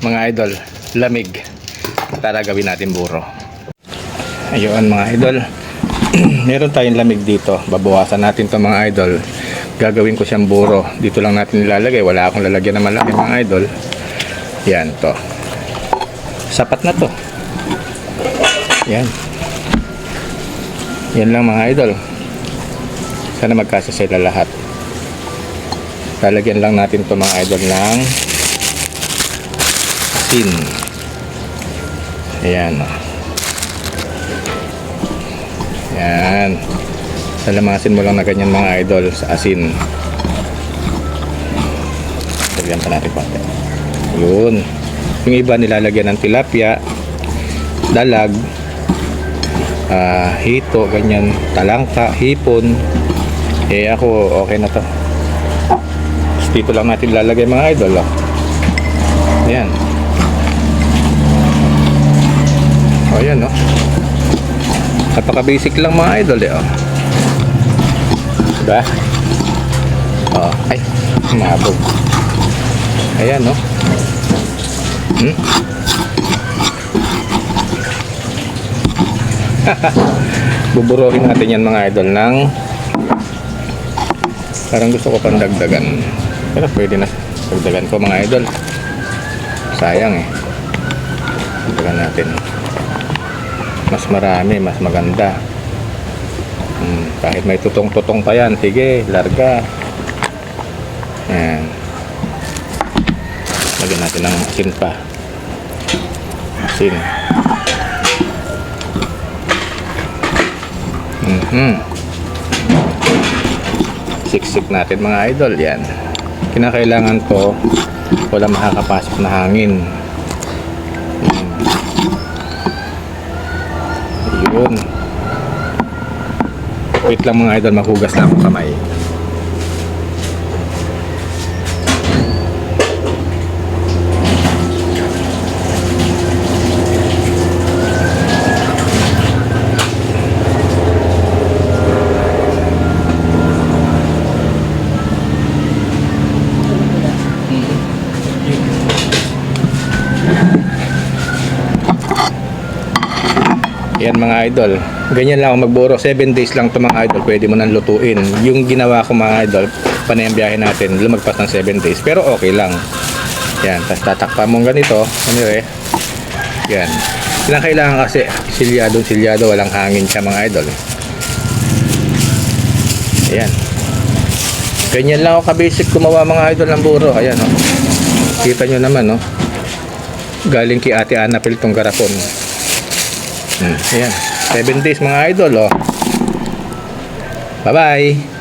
mga idol, lamig. Tara gawin natin buro. Ayun mga idol. Meron tayong lamig dito. Babawasan natin to mga idol. Gagawin ko siyang buro. Dito lang natin nilalagay. Wala akong lalagyan na malaki mga idol. Yan to. Sapat na to. Yan. Yan lang mga idol. Sana magkasa sila lahat. Lalagyan lang natin to mga idol ng asin. Ayan. Ayan. Salamasin mo lang na ganyan mga idol sa asin. Lagyan pa natin konti. Yun. Yung iba nilalagyan ng tilapia, dalag, ah, hito, ganyan, talangka, hipon. Eh ako, okay na to. Dito lang natin lalagay mga idol. Oh. Ayan. O yan oh. Napaka-basic lang mga idol eh oh. Diba? Oh, ay, nabog. Ayan oh. Hmm? Buburohin natin yan mga idol ng parang gusto ko pang dagdagan. Pero pwede na dagdagan ko mga idol. Sayang eh. Dagdagan natin. Mas marami, mas maganda. Hmm, kahit may tutong-tutong pa yan, sige, larga. Ayan. Lagyan natin ng asin pa. Asin. Mhm. Siksik natin mga idol, yan. Kinakailangan to, wala makakapasok na hangin. Yun. Wait lang mga idol, maghugas lang ang kamay. Yan mga idol. Ganyan lang ako magburo. 7 days lang to mga idol. Pwede mo nang lutuin. Yung ginawa ko mga idol, panayang biyahe natin, lumagpas ng 7 days. Pero okay lang. Yan. Tapos tatakpan mo ganito. Ano eh. Yan. Yan kailangan kasi silyado, silyado. Walang hangin siya mga idol. Ayan. Ganyan lang ako ka-basic gumawa mga idol ng buro. Ayan oh. Kita nyo naman oh. Galing kay Ate Anapil tong garapon. Hmm, ayan. 7 days mga idol, oh. Bye-bye.